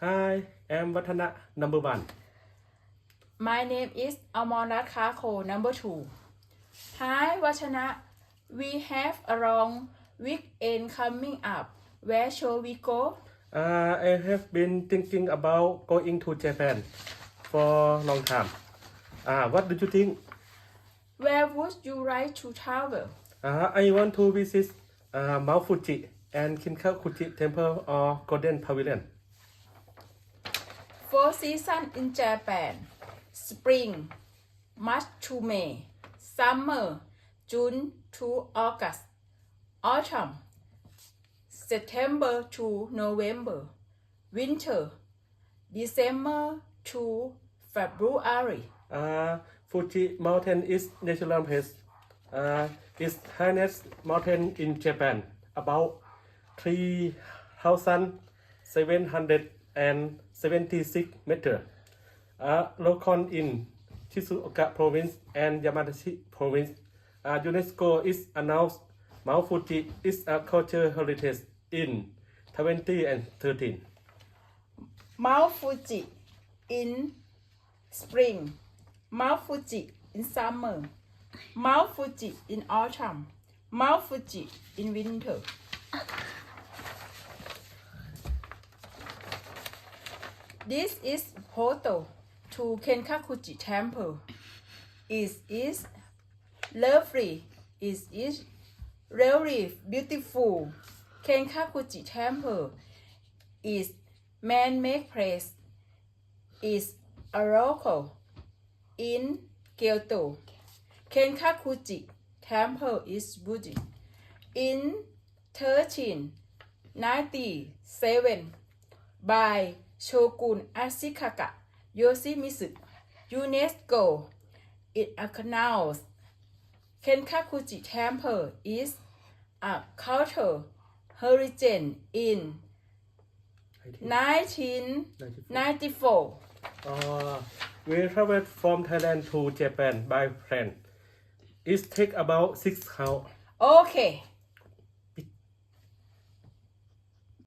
Hi, I'm Vatana, number one. My name is Amorat Kako, number two. Hi, Vachana. We have a long weekend coming up. Where shall we go? Uh, I have been thinking about going to Japan for a long time. Uh, what do you think? Where would you like to travel? Uh, I want to visit uh, Mount Fuji and Kinkakuji Temple or Golden Pavilion. Four seasons in Japan. Spring, March to May. Summer, June to August. Autumn, September to November. Winter, December to February. Uh, Fuji Mountain is natural place. Uh, it's highest mountain in Japan, about 3,776 meters. Uh, local in Shizuoka province and Yamanashi province. Uh, UNESCO is announced Mount Fuji is a cultural heritage in 2013. Mount Fuji in spring, Mount Fuji in summer, Mount Fuji in autumn, Mount Fuji in winter. This is photo to Kenkakuji Temple. It is lovely. It is really beautiful. Kenkakuji Temple is man-made place is a local in Kyoto. Kenkakuji Temple is Buddhist. In 1397 by Shogun Ashikaga Yoshimitsu, UNESCO it acknowledges Kenkakuji Temple is a cultural heritage in 1994. Uh, we traveled from Thailand to Japan by plane. It take about six hours. Okay,